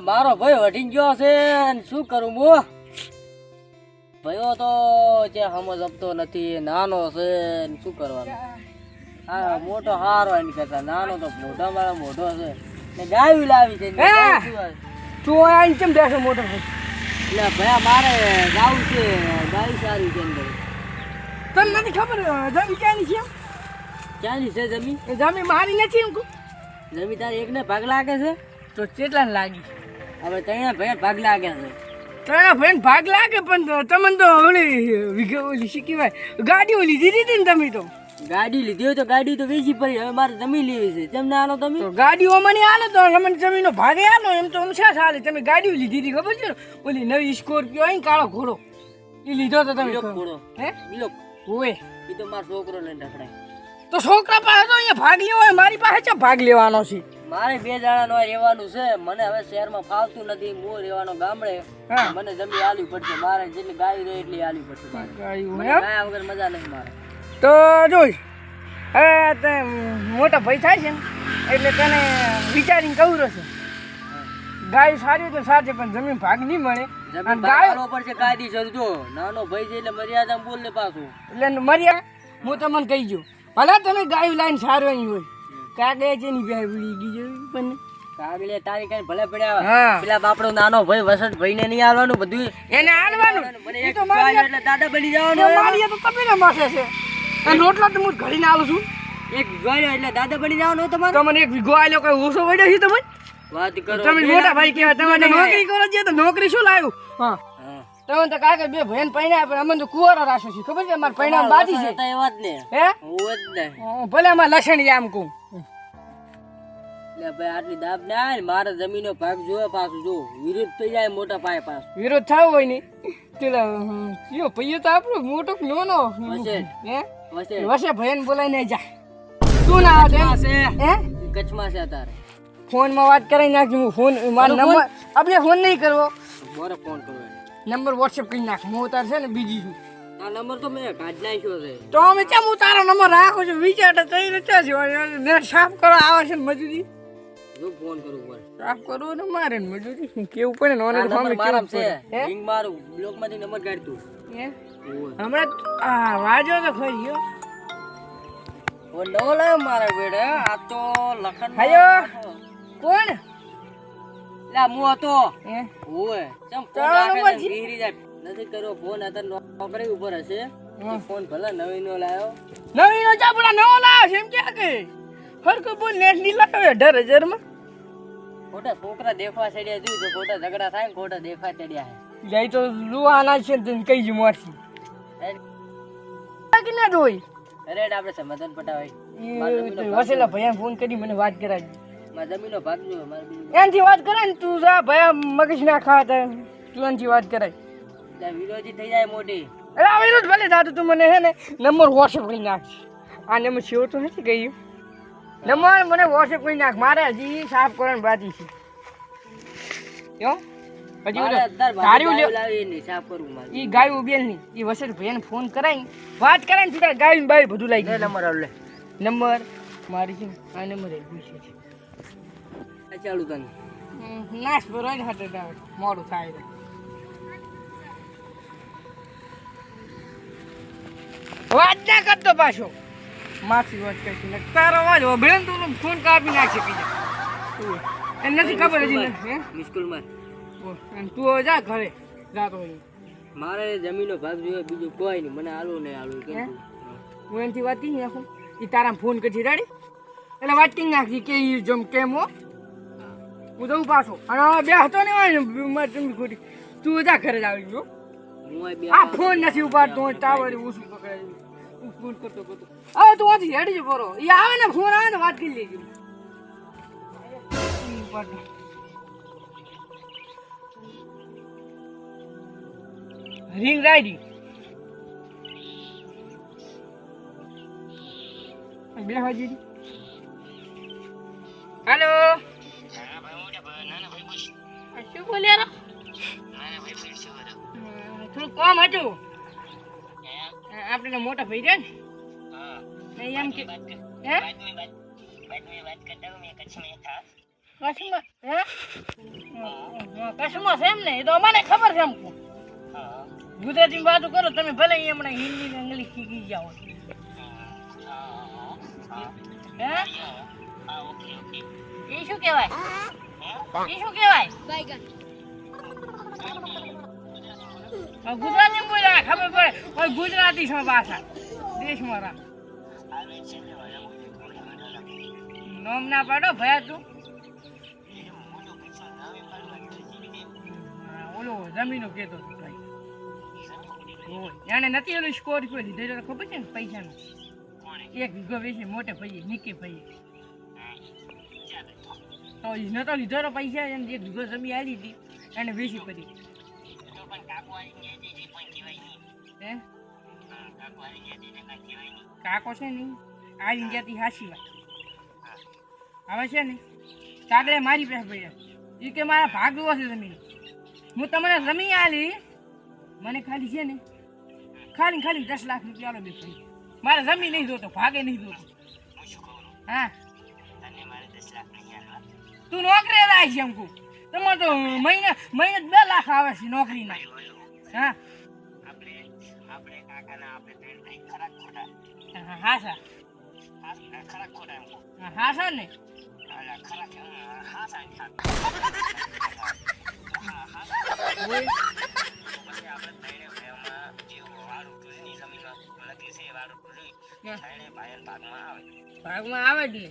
મારો ભાઈ વઢી ગયો છે શું કરું હું ભાઈઓ તો જે સમજ આપતો નથી નાનો છે શું કરવાનું? હા મોટો હારો એમ કરતા નાનો તો મોઢા મારા મોઢો છે. ને ગાયું લાવી છે? તું આ કેમ બેસો મોટો એટલે ભયા મારે ગાવું છે ગાયું સારી છે તને નથી ખબર જમી ક્યાંની છે ક્યાંની છે જમીન એ જમી મારી નથી એમ જમીન તારે એકને ભાગ લાગે છે? તો કેટલા લાગી? હવે ત્રણે ભાઈ ભાગ લાગે છે. ત્રણે ભાઈ ભાગ લાગે પણ તમને તો ઓલી ઓલી શી કહેવાય ગાડીઓ લીધી દીધી ને તમે તો. ગાડી લીધી હોય તો ગાડી તો વેચી પડી હવે મારે જમીન લેવી છે. તમને ના આનો તમે. તો ગાડીઓ મને આલો તો તમને જમીનો ભાગે આલો એમ તો હમશા ચાલે. તમે ગાડીઓ લીધી હતી ખબર છે ઓલી નવી સ્કોર્પિયો આવી ને કાળો ઘોડો. એ લીધો તો તમે ઘોડો. હે? બીજો ઓએ એ તો મારો છોકરો લઈને રખડાય. તો છોકરા પાસે તો અહીંયા ભાગ લેવો મારી પાસે ચા ભાગ લેવાનો છે? મારે બે જણા નો રહેવાનું છે. મને હવે શહેરમાં ફાવતું નથી હું રહેવાનો ગામડે. મને જમી આલવી પડશે. મારે જેટલી ગાય રહે એટલી આલવી પડશે મારે? ગાય વગર મજા નથી મારે. તો જોઈ હવે મોટા ભાઈ થાય છે એટલે તને વિચારીને કહું રહેશે ગાય સારી તો સાચે પણ જમીન ભાગ નહીં મળે. છે ગાય આલવો પડશે કાયદેસર જો. નાનો ભાઈ છે એટલે મર્યાદા બોલ ને પાછું. એટલે મર્યા હું તમને કહી ગયો. ભલે તમે ગાય લાઈન સારવાની હોય. કાગે છે ની બે ઉડી ગઈ જોઈ પણ કાગલે તારી કઈ ભલે પડ્યા પેલા બાપડો નાનો ભાઈ વસંત ભાઈ ને નહીં આવવાનું બધું એને હાલવાનું. મને તો મારી એટલે દાદા બની જવાનું મારી તો તમે ને માથે છે. અને રોટલા તો હું ઘડીને આવું છું. એક ગાય એટલે દાદા બની જવાનું તમારે? તમને એક વીઘો આલ્યો કોઈ ઓછો વડ્યો છે વાત કરો. તમે મોટા ભાઈ કહેવાય તમારે નોકરી કરો છે તો નોકરી શું લાવ્યું? હા. તમે તો કાકે બે ભેન પૈણા પણ અમે તો કુવારો રાખ્યો છે. ખબર છે અમારે પૈણા બાજી છે? ને. હે? ને. ભલે અમારે લસણ આમ કહું. એટલે ભાઈ આટલી દાબ ના ને મારે જમીનો ભાગ જોવે પાછું જો વિરોધ થઈ જાય મોટા પાય પાછું. વિરોધ થાવ હોય ને પૈયો તો આપણો મોટો કે નાનો? હે? વસે. વસે ભયન બોલાઈને જા. તું ના આવે છે. હે? કચ્છમાં છે તારે. ફોનમાં વાત કરી નાખજો હું ફોન મારો નંબર આપણે ફોન નહીં કરવો. બોરે ફોન કરવો. નંબર વોટ્સએપ કરી નાખ. હું તાર છે ને બીજી છું. આ નંબર તો મેં કાઢ નાખ્યો છે. તો અમે ચમ હું તારો નંબર રાખું છું. વિચાર તો થઈ રચ્યા છે. નેટ સાફ કરો આવે છે મજૂરી? જો ફોન કરું ઉપર. સાફ કરો ને મારે ને મજૂરી? કેવું પડે ને ઓનર ફોન કેવું છે. રિંગ મારું. બ્લોકમાંથી નંબર કાઢ તું. હે? હમણાં આ વાજો તો ખરી હો. ઓ લાવ્યો મારા બેડે. આ તો લખન હાયો. કોણ? લા મુ હતો. હે? ઓએ ચમ ફોન રાખે? ઘેરી જાય. નથી કર્યો ફોન અત્યારે નોકરી ઉપર હશે. હા. ફોન ભલે નવી નો લાવ્યો નવી નો ચાપડા નવો લાવ્યો છે એમ ક્યાં કે? હરકો બોલ નેટની અઢાર હજારમાં ખોટા છોકરા દેખવા ચડ્યા જોયું તો ખોટા ઝઘડા થાય ખોટા દેખવા ચડ્યા જાય તો લુવાના છે તને કઈ જ મારથી હે કે ના જોઈ અરે આપણે સમાધાન પટાવાય. વસેલા ભૈયા ફોન કરી મને વાત કરાવી જમીનો ભાગ જો મારે વાત કરે ને તું જા ભૈયા મગજ ના ખાતા તું એનથી વાત કરે વિરોધી થઈ જાય મોટી. અરે આ વિરોધ ભલે દાદુ તું મને હે ને નંબર વોટ્સએપ કરી નાખ. આ નંબર સેવ તો નથી ગયું નંબર મને વોટ્સએપ કરી નાખ. મારે હજી સાફ કરવાની બાકી છે. યો હજી ગાયું ગાયું ઉભેલની. ઈ વસેટ ભૈયાને ફોન કરાય વાત કરાય ને સીધા ને બાય બધું લઈ ગયું નંબર નંબર મારી છે આ નંબર એ છે. ચાલુ તને નાશ હોય ને મોડું થાય વાત ના કરતો પાછો. માસી વાત કરતી ને. તારો અવાજ વભળે ને તું ફોન કાપી નાખશે બીજા. એ નથી ખબર હજી ને, હે? મિસ્કુલમાં અને તું જા ઘરે જાતો મારે જમીનો ભાગ જોઈએ બીજું કોઈ નહીં. મને આલું નહીં આલું કે હું? એનાથી વાત કરી નાખું. એ તારા ફોન કરતી રેડી એટલે વાત કરી નાખી કે જમ કેમ હો. હું જઉં પાછો. અને બે હતો ને હોય ને ખોટી. તું જા ઘરે જ આવી ગયો આ ફોન નથી ઉપાડતો ટાવર પકડાય હું ફોન કરતો કરતો. હવે તું આથી હેડી જ બરો એ આવે ને ફોન આવે ને વાત કરી લેજો. રિંગ રાઈડી બે હાજી હેલો. શું બોલ્યા રા? હમ, થોડું કામ હતું. આપણે મોટા ભાઈ છે ને. એમ કે હે? કચ્છમાં હે. કસમો છે એમ ને? એ તો મને ખબર છે એમ કહું. ગુજરાતીમાં વાતો કરો તમે ભલે હમણાં હિન્દી ને ઇંગ્લિશ શીખી જાઓ હે એ શું કહેવાય? એ શું કહેવાય? હવે ગુજરાતી બોલ્યા ખબર પડે. હવે ગુજરાતી છો ભાષા દેશ મારા નોમ ના પાડો ભયા તું. ઓલો જમીનો કેતો ભાઈ. એને નથી ઓલું સ્કોર્પિયો લીધો તો ખબર છે ને પૈસાનો? એક વીઘો વેચી મોટે ભાઈ નિકે ભાઈએ તો એને તો લીધો તો પૈસા એને એક વીઘો જમી આવી હતી એને વેચી પડી કાકો છે ને આજી જાતી હાસી વાત. હવે છે ને કાગડે મારી પાસે ભાઈ એ કે મારા ભાગ ભાગવો છે જમીન. હું તમને જમી આલી, મને ખાલી છે ને, ખાલી ખાલી દસ લાખ રૂપિયા બે મારે જમી નહીં જોતો, ભાગે નહીં જોતો. હા? તું નોકરી રાખ છે એમ કહું. તમારે તો મહિને મહિને બે લાખ આવે છે નોકરીના. હા? હા, સર હા, હા સર ને. ભાગમાં આવે જ ને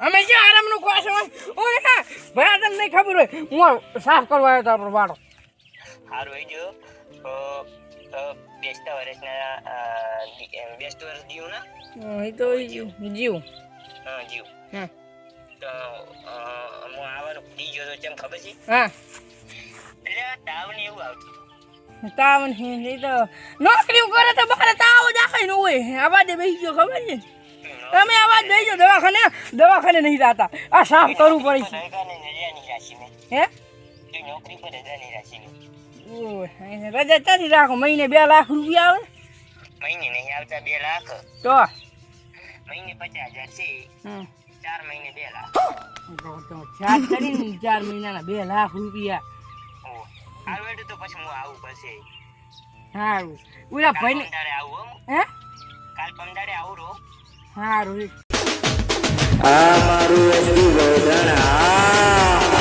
અમે જે આરામનું કહો છો ઓય હા. ભાઈ તમને ખબર હોય હું સાફ કરવા આવ્યો તો વાડો. સારું એ જો બેસતા વર્ષના દી- બેસતું વર્ષ જીવ ને? એ તો જીવ હા જીવ. હા. તો હું આ વાર ગયો તો કેમ ખબર છે? હા. એટલે તાવ ને એવું આવતું તાવ ને તો નોકરી કરે તો બહાર તાવ જ આખાય ન હોય અવાજે બેસી ગયો ખબર છે? તમે આવા બેસી ગયો, દવાખાને દવાખાને નહીં જતા. આ સાફ કરવું પડે છે. હે? રજા ક્યાંથી રાખો? મહિને બે લાખ રૂપિયા આવે? મહિને નહીં આવતા બે લાખ તો મહિને પચાસ હજાર છે. ચાર મહિને બે લાખ ચાર ચાર મહિનાના બે લાખ રૂપિયા. સારું તો પછી હું આવું પછી સારું ઓલા આવું હો. કાલ પમદાડે આવું રો સારું આ મારું વસ્તુ ગોધણ આ.